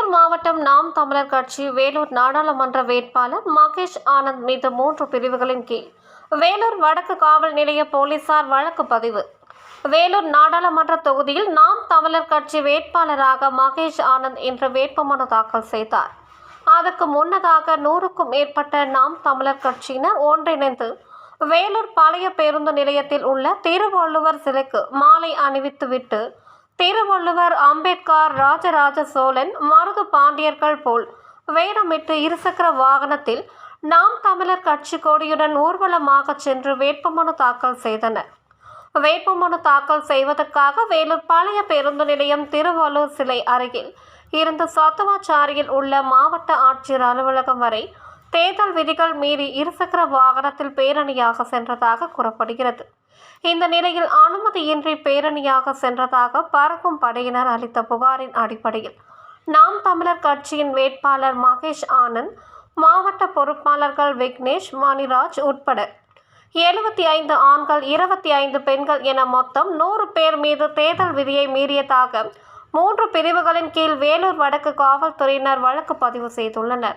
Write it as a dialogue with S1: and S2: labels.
S1: வேலூர் மாவட்டம் நாம் தமிழர் கட்சி வேலூர் நாடாளுமன்ற வேட்பாளர் மகேஷ் ஆனந்த் மீது மூன்று பிரிவுகளின் கீழ் வேலூர் வடக்கு காவல் நிலைய போலீசார் வழக்கு பதிவு. வேலூர் நாடாளுமன்ற தொகுதியில் நாம் தமிழர் கட்சி வேட்பாளராக மகேஷ் ஆனந்த் இன்று வேட்புமனு தாக்கல் செய்தார். அதற்கு முன்னதாக நூறுக்கும் மேற்பட்ட நாம் தமிழர் கட்சியினர் ஒன்றிணைந்து வேலூர் பழைய பேருந்து நிலையத்தில் உள்ள திருவள்ளுவர் சிலைக்கு மாலை அணிவித்துவிட்டு திருவள்ளுவர் அம்பேத்கர் ராஜராஜ சோழன் மருது பாண்டியர்கள் போல் வேடமிட்டு இருசக்கர வாகனத்தில் நாம் தமிழர் கட்சி கொடியுடன் ஊர்வலமாக சென்று வேட்புமனு தாக்கல் செய்தனர். வேட்புமனு தாக்கல் செய்வதற்காக வேலூர் பழைய பேருந்து நிலையம் திருவள்ளூர் சிலை அருகில் இருந்த சத்துவாச்சாரியில் உள்ள மாவட்ட ஆட்சியர் அலுவலகம் வரை தேர்தல் விதிகள் மீறி இருசக்கர வாகனத்தில் பேரணியாக சென்றதாக கூறப்படுகிறது. இந்த நிலையில் அனுமதியின்றி பேரணியாக சென்றதாக பறக்கும் படையினர் அளித்த புகாரின் அடிப்படையில் நாம் தமிழர் கட்சியின் வேட்பாளர் மகேஷ் ஆனந்த் மாவட்ட பொறுப்பாளர்கள் விக்னேஷ் மணிராஜ் உட்பட எழுபத்தி ஐந்து ஆண்கள் இருபத்தி ஐந்து பெண்கள் என மொத்தம் நூறு பேர் மீது தேர்தல் விதியை மீறியதாக மூன்று பிரிவுகளின் கீழ் வேலூர் வடக்கு காவல்துறையினர் வழக்கு பதிவு செய்துள்ளனர்.